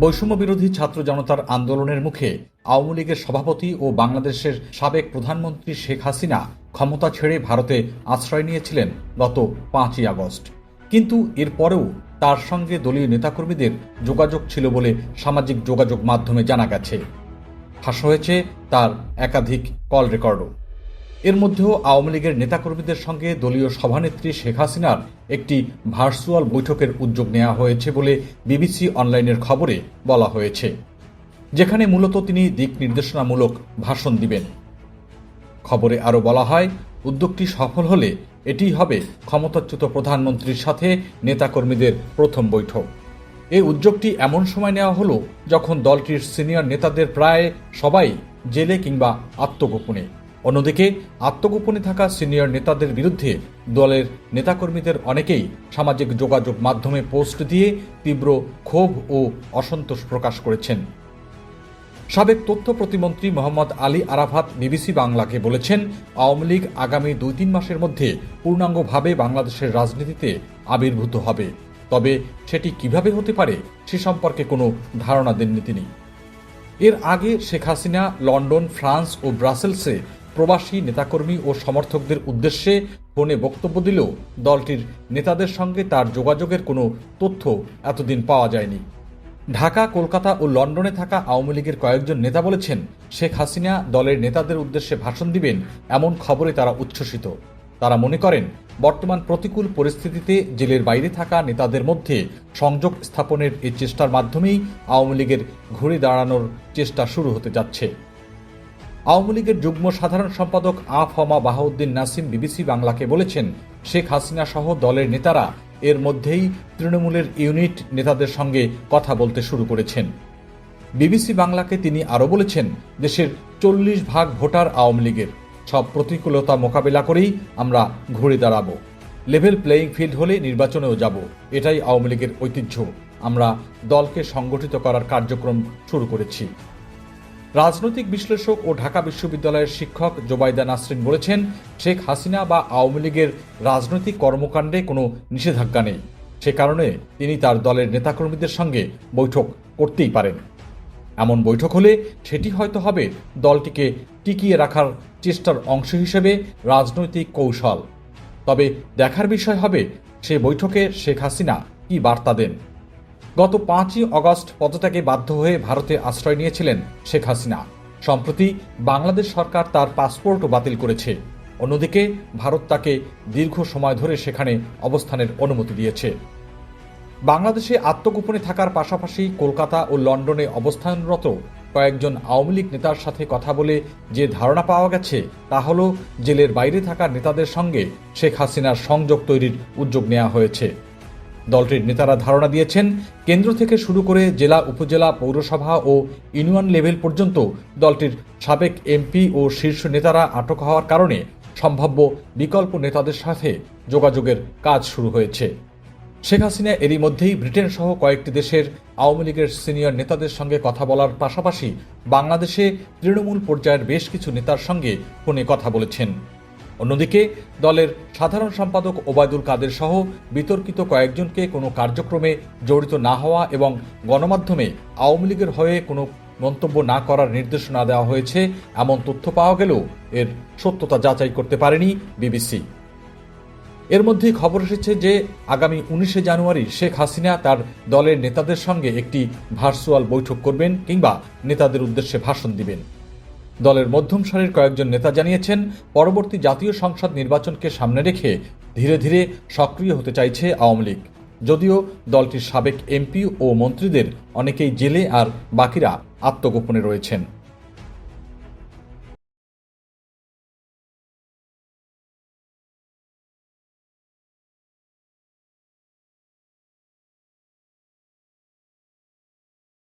বৈষম্য বিরোধী ছাত্র জনতার আন্দোলনের মুখে আওয়ামী লীগের সভাপতি ও বাংলাদেশের সাবেক প্রধানমন্ত্রী শেখ হাসিনা ক্ষমতা ছেড়ে ভারতে আশ্রয় নিয়েছিলেন গত পাঁচই আগস্ট। কিন্তু এরপরেও তার সঙ্গে দলীয় নেতাকর্মীদের যোগাযোগ ছিল বলে সামাজিক যোগাযোগ মাধ্যমে জানা গেছে। ফাঁস হয়েছে তার একাধিক কল রেকর্ডও। এর মধ্যেও আওয়ামী লীগের নেতাকর্মীদের সঙ্গে দলীয় সভানেত্রী শেখ হাসিনার একটি ভার্চুয়াল বৈঠকের উদ্যোগ নেওয়া হয়েছে বলে বিবিসি অনলাইনের খবরে বলা হয়েছে, যেখানে মূলত তিনি দিক নির্দেশনামূলক ভাষণ দিবেন। খবরে আরও বলা হয়, উদ্যোগটি সফল হলে এটিই হবে ক্ষমতাচ্যুত প্রধানমন্ত্রীর সাথে নেতাকর্মীদের প্রথম বৈঠক। এই উদ্যোগটি এমন সময় নেওয়া হলো যখন দলটির সিনিয়র নেতাদের প্রায় সবাই জেলে কিংবা আত্মগোপনে। অন্যদিকে, আত্মগোপনে থাকা সিনিয়র নেতাদের বিরুদ্ধে দলের নেতাকর্মীদের অনেকেই সামাজিক যোগাযোগ মাধ্যমে পোস্ট দিয়ে তীব্র ক্ষোভ ও অসন্তোষ প্রকাশ করেছেন। সাবেক তথ্য প্রতিমন্ত্রী মোহাম্মদ আলী আরাফাত বিবিসি বাংলাকে বলেছেন, আওয়ামী লীগ আগামী দুই তিন মাসের মধ্যে পূর্ণাঙ্গভাবে বাংলাদেশের রাজনীতিতে আবির্ভূত হবে। তবে সেটি কীভাবে হতে পারে সে সম্পর্কে কোনো ধারণা দেননি তিনি। এর আগে শেখ হাসিনা লন্ডন, ফ্রান্স ও ব্রাসেলসে প্রবাসী নেতাকর্মী ও সমর্থকদের উদ্দেশ্যে ফোনে বক্তব্য দিলেও দলটির নেতাদের সঙ্গে তার যোগাযোগের কোনো তথ্য এতদিন পাওয়া যায়নি। ঢাকা, কলকাতা ও লন্ডনে থাকা আওয়ামী লীগের কয়েকজন নেতা বলেছেন, শেখ হাসিনা দলের নেতাদের উদ্দেশ্যে ভাষণ দিবেন এমন খবরে তারা উচ্ছ্বসিত। তারা মনে করেন, বর্তমান প্রতিকূল পরিস্থিতিতে জেলের বাইরে থাকা নেতাদের মধ্যে সংযোগ স্থাপনের এই চেষ্টার মাধ্যমেই আওয়ামী লীগের ঘুরে দাঁড়ানোর চেষ্টা শুরু হতে যাচ্ছে। আওয়ামী লীগের যুগ্ম সাধারণ সম্পাদক আফমা বাহাউদ্দিন নাসিম বিবিসি বাংলাকে বলেছেন, শেখ হাসিনা সহ দলের নেতারা এর মধ্যেই তৃণমূলের ইউনিট নেতাদের সঙ্গে কথা বলতে শুরু করেছেন। বিবিসি বাংলাকে তিনি আরও বলেছেন, দেশের চল্লিশ ভাগ ভোটার আওয়ামী লীগের। সব প্রতিকূলতা মোকাবেলা করেই আমরা ঘুরে দাঁড়াবো। লেভেল প্লেয়িং ফিল্ড হলে নির্বাচনেও যাব। এটাই আওয়ামী লীগের ঐতিহ্য। আমরা দলকে সংগঠিত করার কার্যক্রম শুরু করেছি। রাজনৈতিক বিশ্লেষক ও ঢাকা বিশ্ববিদ্যালয়ের শিক্ষক জোবাইদা নাসরিন বলেছেন, শেখ হাসিনা বা আওয়ামী লীগের রাজনৈতিক কর্মকাণ্ডে কোনো নিষেধাজ্ঞা নেই। সে কারণে তিনি তার দলের নেতাকর্মীদের সঙ্গে বৈঠক করতেই পারেন। এমন বৈঠক হলে সেটি হয়তো হবে দলটিকে টিকিয়ে রাখার চেষ্টার অংশ হিসেবে রাজনৈতিক কৌশল। তবে দেখার বিষয় হবে, সে বৈঠকে শেখ হাসিনা কি বার্তা দেন। গত পাঁচই অগস্ট পদত্যাগে বাধ্য হয়ে ভারতে আশ্রয় নিয়েছিলেন শেখ হাসিনা। সম্প্রতি বাংলাদেশ সরকার তার পাসপোর্টও বাতিল করেছে। অন্যদিকে, ভারত তাকে দীর্ঘ সময় ধরে সেখানে অবস্থানের অনুমতি দিয়েছে। বাংলাদেশে আত্মগোপনে থাকার পাশাপাশি কলকাতা ও লন্ডনে অবস্থানরত কয়েকজন আওয়ামী লীগ নেতার সাথে কথা বলে যে ধারণা পাওয়া গেছে, তা হল, জেলের বাইরে থাকা নেতাদের সঙ্গে শেখ হাসিনার সংযোগ তৈরির উদ্যোগ নেওয়া হয়েছে। দলটির নেতারা ধারণা দিয়েছেন, কেন্দ্র থেকে শুরু করে জেলা, উপজেলা, পৌরসভা ও ইউনিয়ন লেভেল পর্যন্ত দলটির সাবেক এমপি ও শীর্ষ নেতারা আটক হওয়ার কারণে সম্ভাব্য বিকল্প নেতাদের সাথে যোগাযোগের কাজ শুরু হয়েছে। শেখ হাসিনা এরই মধ্যেই ব্রিটেন সহ কয়েকটি দেশের আওয়ামী লীগের সিনিয়র নেতাদের সঙ্গে কথা বলার পাশাপাশি বাংলাদেশে তৃণমূল পর্যায়ের বেশ কিছু নেতার সঙ্গে ফোনে কথা বলেছেন। অন্যদিকে, দলের সাধারণ সম্পাদক ওবায়দুল কাদের সহ বিতর্কিত কয়েকজনকে কোনো কার্যক্রমে জড়িত না হওয়া এবং গণমাধ্যমে আওয়ামী লীগের হয়ে কোনো মন্তব্য না করার নির্দেশনা দেওয়া হয়েছে, এমন তথ্য পাওয়া গেলেও এর সত্যতা যাচাই করতে পারেনি বিবিসি। এর মধ্যে খবর এসেছে যে, আগামী উনিশে জানুয়ারি শেখ হাসিনা তার দলের নেতাদের সঙ্গে একটি ভার্চুয়াল বৈঠক করবেন কিংবা নেতাদের উদ্দেশ্যে ভাষণ দিবেন। দলের মধ্যম সারির কয়েকজন নেতা জানিয়েছেন, পরবর্তী জাতীয় সংসদ নির্বাচনকে সামনে রেখে ধীরে ধীরে সক্রিয় হতে চাইছে আওয়ামী লীগ। যদিও দলটির সাবেক এমপি ও মন্ত্রীদের অনেকেই জেলে আর বাকিরা আত্মগোপনে রয়েছেন।